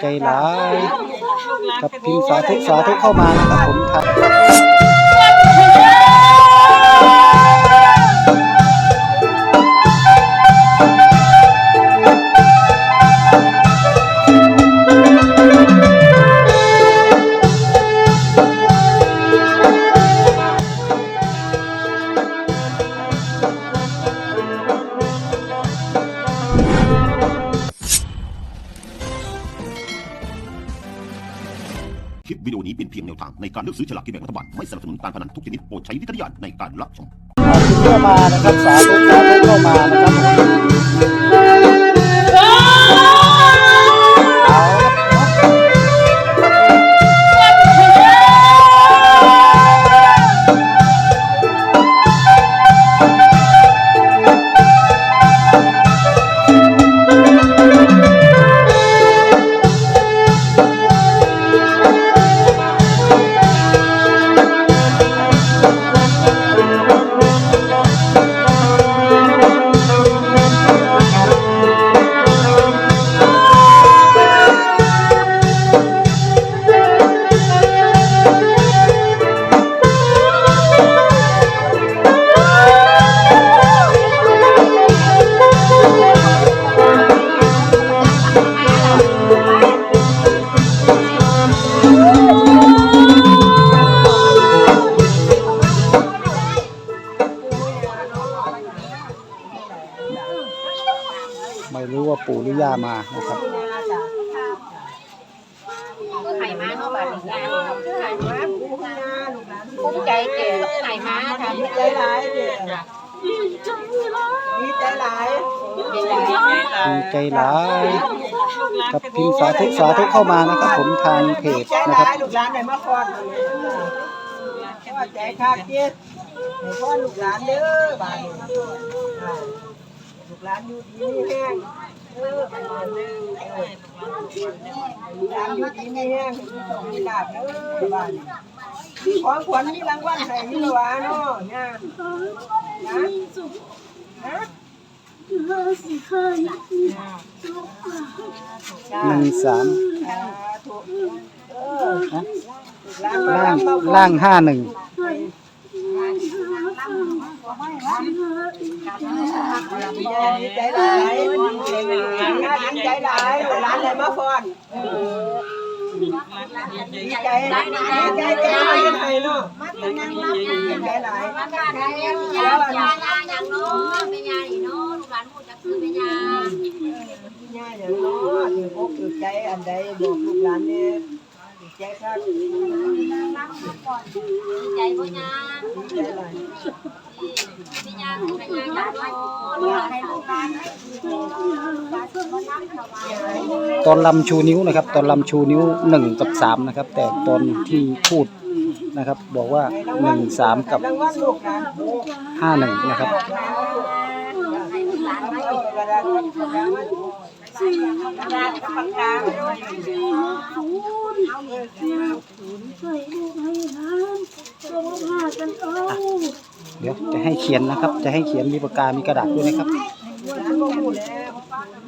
ใจหลายกับพิมพ์สาธุสาธุเข้ามานะครับผมครับ การพนันทุกชนิดโปรดใช้วิจารณญาณในการรับชมพิมพ์เข้ามานะครับสาธุสาธุเข้ามานะครับ ย่ามานะครับไข่มาเนาะบาดนี้ไข่มาภูมิใจเก๋ไข่มาทำใจหลายเด้อดีใจหลายดีใจดีใจหลายกับพิมพ์สาธุสาธุเข้ามานะครับผมทางเพจนะครับลูกหลานได้มาพรพ่อใจคักเจ็ดให้พ่อลูกหลานเด้อบานลูกหลานอยู่ดีมีแห้ง เด้อบาดนี้เออลูกหลานอยู่ดีมีแห้งมีโชคมีลาภเด้อบานมีของขวัญมีรางวัลให้อยู่ละวะเนาะเนี่ยนะนะหนึ่งสามสาธุเออนะลูกห ลานมาล่างรับมาพรล่างห้าหนึ่งดีใจหลายดีใจหลายร้านไหนมาฟอนดีใจดีใจใจ ตอนลำชูนิ้วนะครับ ตอนลำชูนิ้วหนึ่งกับสามนะครับ แต่ตอนที่พูดนะครับ บอกว่าหนึ่งสามกับห้าหนึ่งนะครับสี่ อย่างเนาะถืออกถือใจอันใดบอกลูกหลานเนี่ย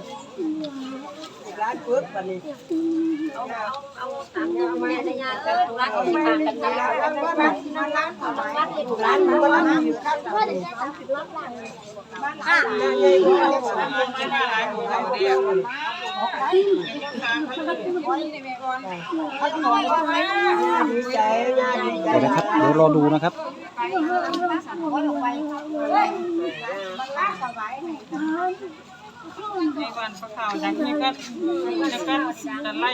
ดีใจครับดีดีใจพ่อยาใจหลายเป็นยาเป็นยาอย่างน้องให้ลูกหลานตอนลำชูนิ้ วนะครับตอนลำชูนิ้วหนึ่งกับสามนะครับแในวันพระข่าวดังนี้ก็แล้วก็จะไล่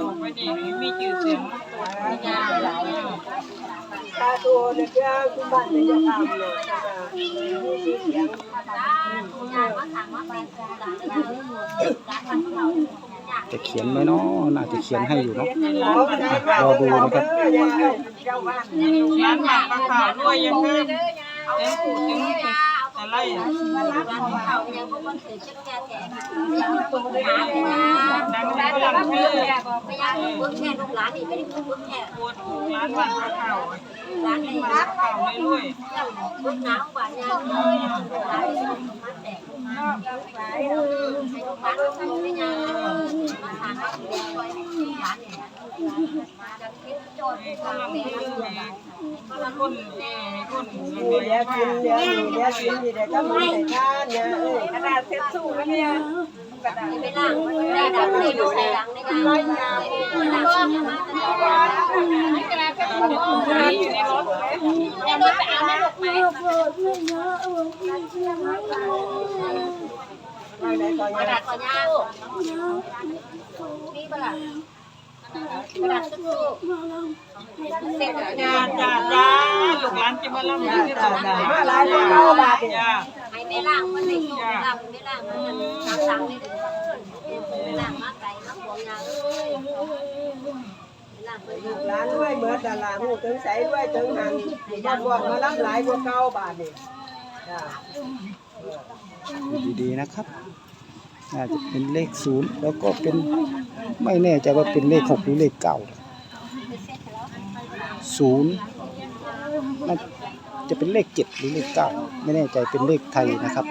ลงไปดีมีจืดเสียงตัวยาหลายตาตัวเนี่ยก็คุณบ้านเนี่ยจะทำเลยจะเขียนไหมเนาะน่าจะเขียนให้อยู่เนาะรอดูนะครับร้านหมักปลาขาวด้วยยังเพิ่มยังผูดยัง บ่ฮู้ได้ร้านบ่ฮู้เลยร้านปึ๊บบัดนี้เอาตามยามาเป็นยาเออลูกหลานก็ฝากกันนะร้านร้านร้านเอาร้านให้ลูกหลานร้านมาบ่บ้านร้านอยู่ครับเพื่อจะได้ทำรับหลังอะใหญ่บ่ร้านบ่ร้านดีใจงานดี ใจเดี๋ยวนะครับเดี๋ยวรอดูนะครับในวันประข่าวดังนี้ก็แล้วก็จะไล่ลงไปนี่มีชื่อเสียงตาตัวเนี่ยก็คือบ้านจะทำเนี่ยมีชื่อเสียงยามาถามว่าเป็นหลานร้านมันเราจะเขียนไหมเนาะน่าจะเขียนให้อยู่เนาะขอใจมากรอดูนะครับเจ้าบ้านร้านหมากประข่าวด้วยยังเพิ่มยังพูดถึงยาเอาแต่ไล่ร้านเขายังบ่เคยจักแก่แต่ตัวหาเลยนะดังแต่นั้นก็ว่าดังเพิ่ชื่นอแก่บอกไปยังเพิ่นแก่ลูกหลานนี่ไม่ได้เพิ่นแก่ปวดถูกร้านบ้านเขาร้านในบ้าร้านนเขาเลยลุยเพิ่นหนาวกว่ายังเลยร้านมาแตกให้ลูกหลานทำได้ยังมาทานข้าวแดงไว้ร้านเนี่ยมาจากที่โจทย์เขาความลำเป็นชื่อคนเอ๋คนกูเลี้ยกินเลี้ยอยู่เลี้ยกินดีเด็กก็มีแต่ทานเนี่ยเออกระดาษเซ็ตสู้แล้วเนี่ยไม่ล่างได้ดังได้ดูได้ดังได้งามได้ดังมาแต่อยู่ในรถในรถไปเอาแม่ลูกไหมไม่ได้ก็กระยังดาษก่อนยาวมีปะล่ะกระดาษสู้ เสร็จแล้วจ้าจ้าจ้าลูกหลานจะมาลำที่ตรงไหนมาหลายคนเก้าบาทเนี่ยจ้าให้ไม่ล่างมันไม่สู้ล่างไม่ล่างมันทำสั่งไม่ถึงไม่ล่างมาไก่มาหัวยาวล่างไปลูกหลานด้วยเหมือนดาราหูถึงใสด้วยถึงหันบ้านบอกมารับหลายกว่าเก้าบาทนี่จ้าดูดีๆนะครับ น่าจะเป็นเลขศูนย์แล้วก็เป็นไม่แน่ใจว่าเป็นเลขหกหรือเลขเก้าศูนย์น่าจะเป็นเลขเจ็ดหรือเลขเก้าไม่แน่ใจเป็นเลขไทยนะครับ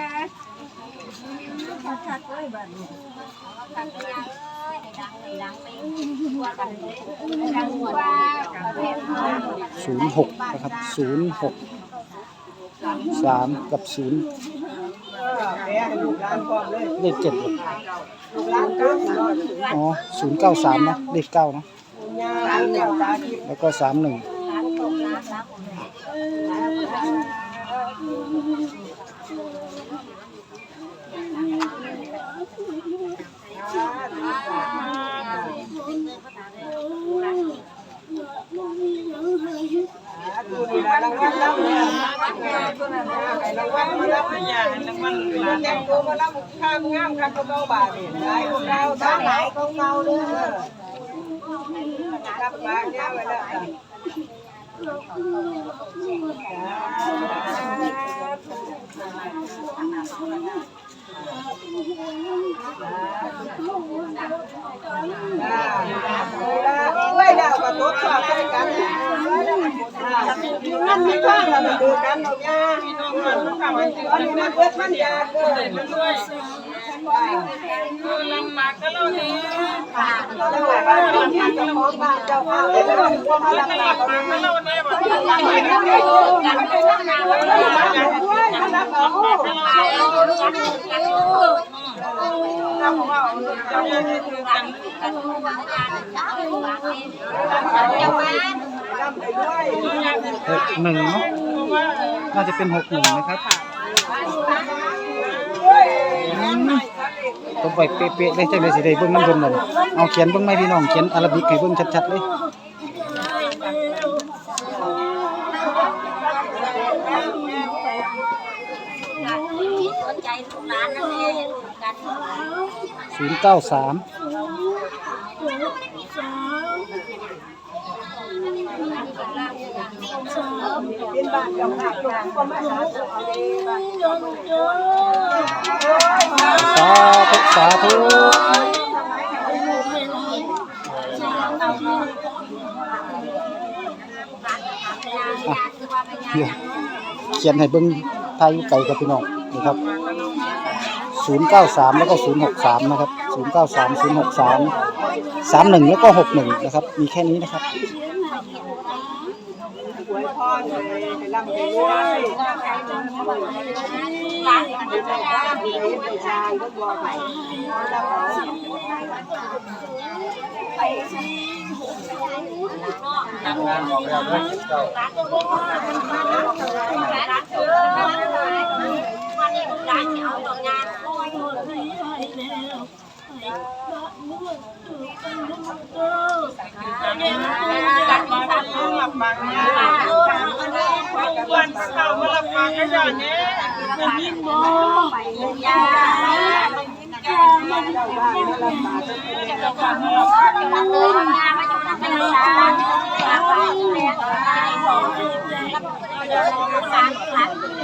ศูนย์หกนะครับศูนย์หกสามกับศูนย์ เลยเลขเจ็ดหมดลูกหลานกันรอดอ๋อศูนย์เก้าสามนะเลขเก้านะยาเดี่ยวตาทิพย์แล้วก็สามหนึ่ง ดูนี่ละรางวัลรับเนี่ยให้รางวัลมารับ อย่าให้ราง ยังดูมาแล้วมารับข้ามงามครับเก้าบาทนี่หลายของเราตาหลายของเราเด้อรับบาทเนี่ยไว้แล้วจ้ะ เว้ยดาวกับตัวชอบใกล้กันมันม่ข้างเราดูกันเราเนี่ยพี่น้องมันต้องทำให้อันนี้มันเกิดมันยาเกินมันด้วยคือลำบากก็เราเองจังหวะบ้านเจ้าที่เจ้าของบ้านเจ้าข้าวเลยเราลำบากก็เราเนี่ยแบบด้วยมารับเอาเราเราเนลำไปด้วย หกหนึ่งเนาะเพราะว่าน่าจะเป็นหกหนึ่งนะครับผมไปเป๊ะๆเลยจังเลยสิได้เบิ่งน้ำเพิ่นนั่นเอาเขียนเบิ่งไหมพี่น้องเขียนอาราบิกให้เบิ่งชัดๆเลย นใจลูกหลานนั่นเองกันศูนย์เก้าสามเป็นบ้านเจ้าข้าวเจ้าก็มาหาเจ้เลยบ้านสาธุสาธุเขียนให้เบิ่งไทยไก่กับพี่น้องนี่ครับ 093 แล้วก็ 063 นะครับ 093 063 31 แล้วก็ 61 นะครับ มีแค่นี้นะครับอวยพรเลยให้ลำไปด้วยร้าน นี้มัน ให้ จะ ได้ ยาก ดีให้ชางก็บอกไปรับเอา วันนี้ลูกหลานจะเอาดอกงาน หลับบางหลับบางเนี่ยวันเข้ามาหลับบางก็อย่างนี้มันยิ่งมอง ยา เจ้าบ้านมาลำบากจะเป็น จะผ่านมาหลับ มันเลยงานมาอยู่ทา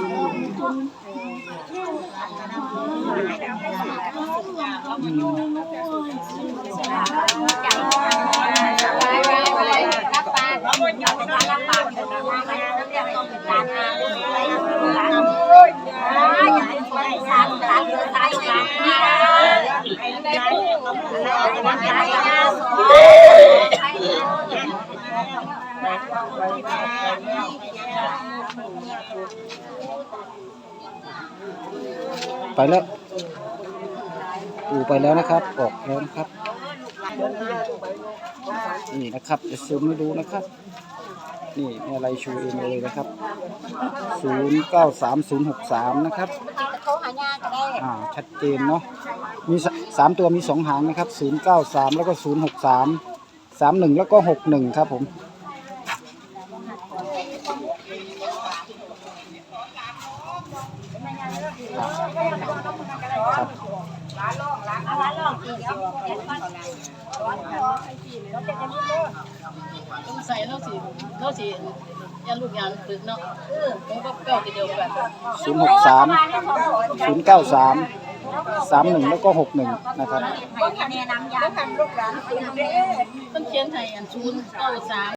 ปา ได้ผู้ร้านใหญ่นะไปแล้วปูไปแล้วนะครับออกแล้วนะครับ นี่นะครับจะซูมให้ดูนะครับ นี่แม่ไรชูเองเลยนะครับศูนย์เก้าสามศูนย์หกสามนะครับเขาหายาก็ได้อ่าชัดเจนเนาะมีสสามตัวมีสองหางนะครับศูนย์เก้าสามแล้วก็ศูนย์หกสามสามหนึ่งแล้วก็หกหนึ่งครับผมครับ ต้องใส่เราสิเราสิยันลูกยางตึกเนาะผมก็เก่าเดียวกันศูนย์หกสามศูนย์เก้าสามสามหนึ่งแล้วก็หกหนึ่งนะครับให้แนะนำยามันเขียนให้อันศูนย์เก้าสาม